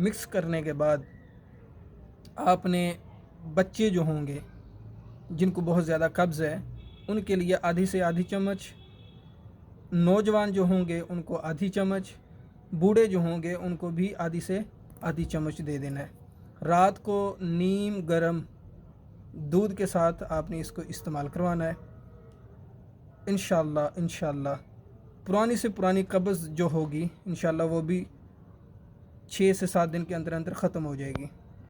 Mix करने के बाद आपने बच्चे जो होंगे, जिनको बहुत ज़्यादा कब्ज़ है, उनके लिए आधी से आधी चम्मच। नौजवान जो होंगे, उनको आधी चम्मच। बूढ़े जो होंगे, उनको भी आधी से आधी चम्मच दे देना है। रात को नीम गरम दूध के साथ आपने इसको इस्तेमाल करवाना है। इन इन पुरानी से पुरानी कब्ज़ जो होगी इन वो भी छः से सात दिन के अंदर अंदर ख़त्म हो जाएगी।